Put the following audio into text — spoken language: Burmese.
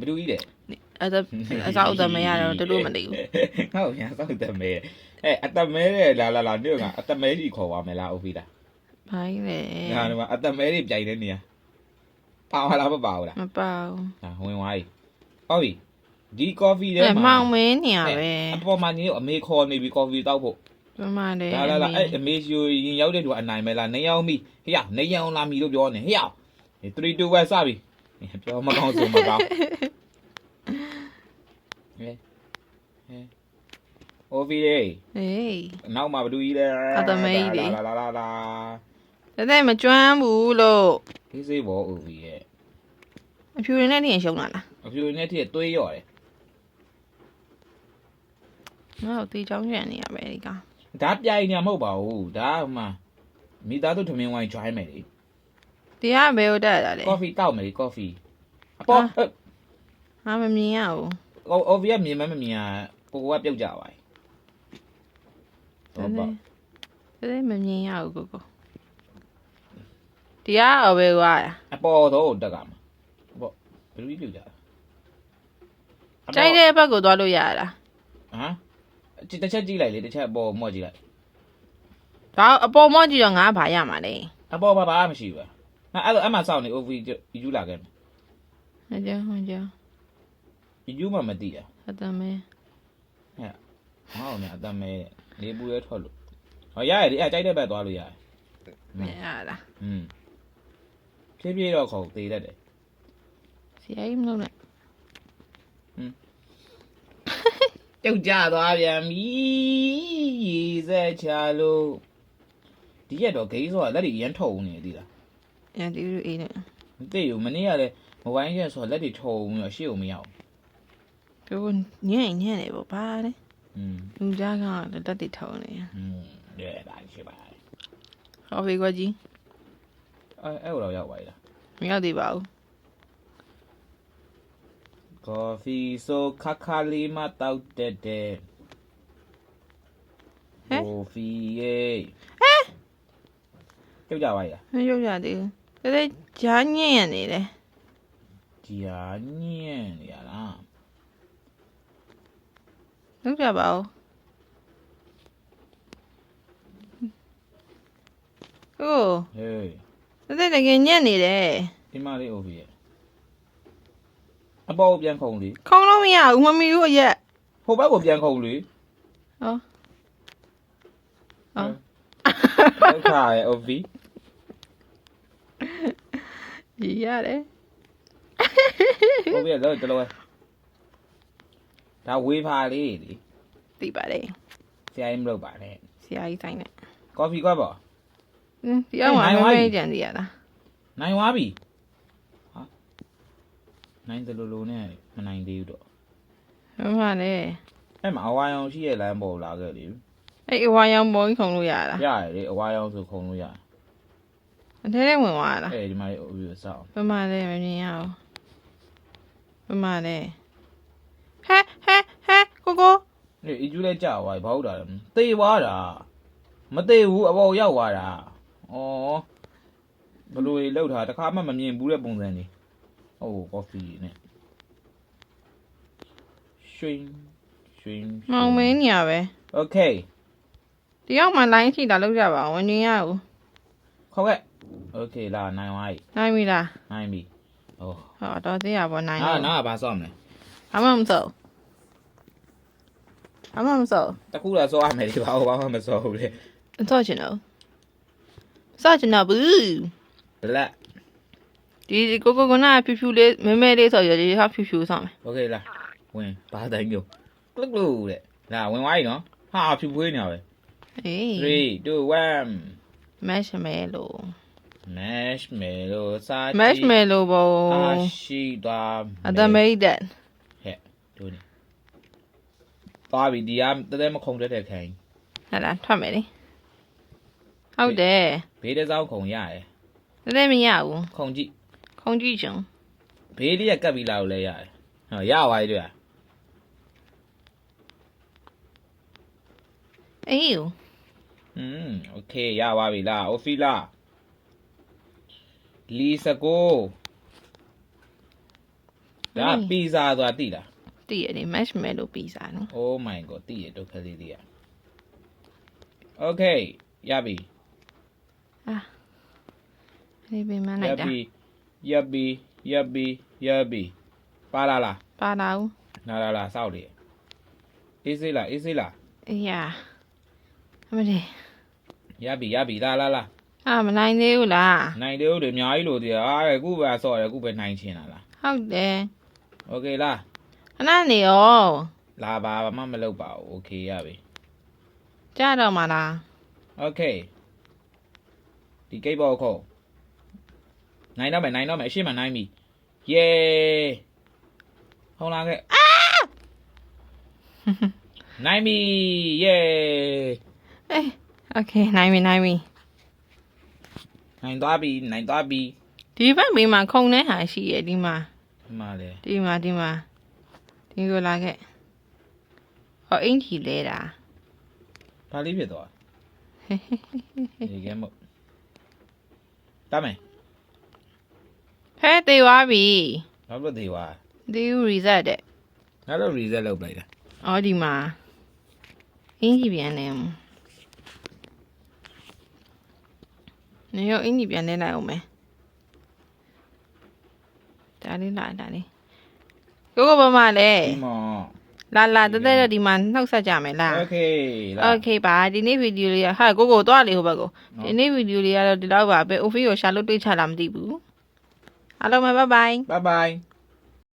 ဘယ်သူကြီးလဲအဲ့ဒါအစားဥဒ္ဒမရတော့တူတူမသိဘူးငါ့ကိုညာစောက်တမဲအဲအတမဲတဲ့လာလာလာတို့ကအတမဲကြီးခေါ်ပါမယ်လားအိုဖီလားဘိုင်းလေငါတို့ကအတမဲတွေပြိုင်တဲ့နေရာပါဝါလားမပါဘူးလားမပေါဟာဝင်သွားပြီဟုတ်ပြီဒီကော်ဖီထဲအဲမှာမောင်မင်းနေရပဲအပေါ်မှာညီတို့အမေခေါ်နေပြီကော်ဖီတောက်ဖို့မမလေးလာလာလာအဲ့အမေရှိုရင်ရောက်တဲ့သူကအနိုင်မဲလားနေရောက်ပြီဟေ့ရနေရောက်လာမီလို့ပြောနေဟေ့ရ3 2 1စပြီ ပြောမကောင်းဆိုမကောင်းဟဲ့ဟဲ့အိုဖီလေးဟေးနောက်မှာဘလူကြီးလဲအတမဲကြီးလေလာလာလာလာတဲ့တဲ့မကျွမ်းဘူးလို့ဒီစေးဘောအိုဖီရဲ့အဖြူရင်းနဲ့နေရှုံးလာလားအဖြူနဲ့တည်းတွေးရော်တယ်ငါ့ကိုတေချောင်းရံနေရပဲဒီကောင်ဒါပြိုင်နေမှာမဟုတ်ပါဘူးဒါဟိုမှာမိသားစုထမင်းဝိုင်း join မယ်လေ ဒီကဘယ်ကိုတက်ရတာလဲ ကော်ဖီတောက်မယ်လေကော်ဖီအပေါ်ဟာမမြင်ရဘူး အော်အော်ဗီကမြင်မမမြင်ရကိုကပြုတ်ကြပါတဲ့ဟုတ်ပါတဲ့တဲ့မမြင်ရဘူးကိုကိုဒီကတော့ဘယ်ကိုရတာအပေါ်တော့တက်ကမှာပေါ့ဘယ်လိုပြုတ်ကြလဲကြိုက်တဲ့ဘက်ကိုသွားလို့ရတာဟမ်တစ်ချက်ကြည့်လိုက်လေတစ်ချက်အပေါ်မော့ကြည့်လိုက်ဒါအပေါ်မော့ကြည့်တော့ငါဘာရမှာလဲအပေါ်ဘာဘာမရှိဘူး ငါအဲ့လိုအမှစောင့်နေ OV ယူလာခဲ့မယ်ဟကြဟကြယူမှမသိရအတမဲဟောင်းနေအတမဲနေပူရဲထွက်လို့ဟောရရဒီအဲ့ကြိုက်တဲ့ဘက်သွားလို့ရတယ်မရလားอืมဖြည်းဖြည်းတော့ခုံသေးတတ်တယ်ဆရာကြီးမလုပ်နဲ့ပြုတ်ကြသွားပြန်ပြီရေစက်ချလို့ဒီရက်တော့ဂိမ်းဆိုတာလက်တွေရမ်းထုံနေသေးလား ရန်တီလူအေးနဲ့ မသိဘူးမနေ့ကလည်းမိုဘိုင်းရက်ဆိုတာလက်တွေထုံပြီးတော့ရှေ့ကိုမရောက် ကိုညံ့ညံ့နေပေါ့ဘာလဲ อืม လူသားကတက်တိထောင်းနေ อืมရဲပါရှိပါ ဟောဖေးကွာကြီး အဲအဲ့ဟိုတော့ရောက်ပါပြီလား မရောက်သေးပါဘူး ကော်ဖီဆိုခါခါလေးမတောက်တက်တဲ့ကော်ဖီယေဟဲ့ ပြုတ်ကြပါရဲ့မရောက်ရသေးဘူးတဲ့တဲ့ဂျားညံ့ရနေတယ်ကြာညံ့နေရလားလောက်ကြပါဦးဟိုဟေးတဲ့တဲ့တကယ်ညံ့နေတယ်ဒီမလေးအိုဖီရဲ့အပေါ်ကိုပြန်ခုံလေခေါင်းလုံးမရဘူးမမီဘူးအရက်ဟိုဘက်ကိုပြန်ခုံလေဟောဟောဒုက္ခရဲ့အိုဖီ ဒီရတယ်အိုဖီကတော့တလောဒါဝေးဖာလေးလေသိပါတယ်ဆရာကြီးမလုပ်ပါနဲ့ဆရာကြီးဆိုင်နဲ့ကော်ဖီကွက်ပေါ့ဟင်းဒီအောင်မှာနိုင်မသွားပြီမေးကြံစီရတာနိုင်သွားပြီဟာနိုင်တယ်လို့လို့နဲ့မနိုင်သေးဘူးတော့မမလည်းအဲ့မှာအဝါရောင်ရှိရဲ့လမ်းပေါ်လာခဲ့လေအဲ့အဝါရောင်ပုံကြီးခုံလို့ရတာရတယ်လေအဝါရောင်ဆိုခုံလို့ရတယ် အထဲထဲဝင်သွားတာအေးဒီမှာလေးဦးပြီးစောက်ဘယ်မှာလဲမမြင်ရဘူးဘယ်မှာလဲဟဲဟဲဟဲကိုကိုနေအီကျူးလဲကြာသွားပြီဘာဟုတ်တာလဲသေသွားတာမသေဘူးအပေါ်ရောက်သွားတာဩဘလူတွေလောက်တာတခါမှမမြင်ဘူးတဲ့ပုံစံနေဟိုကော်ဖီနဲ့ရှင်ရှင်မောင်မင်းညာပဲ okay တယောက်မှ line ထိတာလောက်ကြပါအောင်ဝင်ရဘူးခေါက်ခဲ့ โอเคလာနိုင်သွားပြီ နိုင်ပြီလား နိုင်ပြီဟော ဟောတော့သေးရပါနိုင် အာ လို့ နာဘာစောင့်မလဲ အမမစောအမမစော တခုလာစောရမယ်ဒီဘာဘာမှမစောဘူးလေ စောချင်တော့စောချင်တော့ဘူး ဘလက် ဒီကိုကိုကနာဖြူဖြူလေးမဲမဲလေးဆိုရဒီဟာဖြူဖြူဆောင်မယ် โอเคလာဝင်ဘာတိုင်းမျိုးကလုတ်လို့တဲ့လာဝင်သွားပြီနော်ဟာဖြူပွေးနေရပဲ အေး 3 2 1 mash မဲလို့ marshmallow စာ mash မဲလို့ဘော အာရှိသွား အတမိတ်တဲ့ ဒိုနေသွားပြီဒီကတသက်မခုံတတ်တဲ့ခိုင် ဟဲ့လားထွက်မယ်လေဟုတ်တယ် ဘေးတစ်စောင်းခုံရတယ် တကယ်မရဘူး ခုံကြည့် ခုံကြည့်ချင် ဘေးလေးကကပ်ပြီးလာလို့လည်းရတယ်ဟောရပါပြီတွေ့ အေး อืมโอเคရပါပြီလားအိုဖီလာ လီစကိုဒါကပီဇာဆိုတာသိလားတည်ရတယ် marshmallow pizza နော် Oh my god သိရဒုက္ခလေးတွေက Okay ရပြီဒီပင်မရလိုက်တာပြီရပြီရပြီရပြီပါလာလားပါလာဦးလာလာလာစောက်တယ်အေးစေးလားအေးစေးလားအေးရအမလေးရပြီရပြီလာလာလာ အာမနိုင်သေးဘူးလား နိုင်တယ်ဦးတွေအများကြီးလို့တရားအားရခုပဲဆော့ရခုပဲနိုင်ချင်တာလား ဟုတ်တယ် Okay လား ခဏနေရော လာပါဘာမှမလုပ်ပါဘူး Okay ရပြီ ကြားတော့မှာလား Okay ဒီကိတ်ဘောခုံးနိုင်တော့မယ်နိုင်တော့မယ်အရှိမနိုင်ပြီ Yay ဟောင်းလာခဲ့နိုင်ပြီ Yay အေးโอเคနိုင်ပြီနိုင်ပြီ နိုင်သွားပြီနိုင်သွားပြီဒီဘက်ဘေးမှာခုံနေဟာရှိရဲ့ဒီမှာဒီမှာလေဒီမှာဒီမှာဒီကိုလာခဲ့ဟောအင်ကြီးလဲတာဘာလေးဖြစ်သွားဒီကဲမို့တမ်းမယ်ဟဲတေးသွားပြီနောက်လို့သေးပါဒီ reset တဲ့နောက်တော့ reset လုပ်လိုက်တာအော်ဒီမှာအင်ကြီးပြန်နေ နေရောအင်ကြီးပြန်နေလိုက်အောင်မယ်ဒါလေးလာဒါလေးကိုကိုဘာမလဲ ဒီမော လာလာတက်တက်တော့ဒီမှာနှုတ်ဆက်ကြမယ်လား Okay လာ โอเคပါဒီနေ့ဗီဒီယိုလေးကဟာကိုကိုသွားလေဟိုဘက်ကိုဒီနေ့ဗီဒီယိုလေးကတော့ဒီလောက်ပါပဲအိုဖီကိုရှာလို့တွေးချလာမသိဘူးအားလုံးပဲဘိုင်ဘိုင် bye bye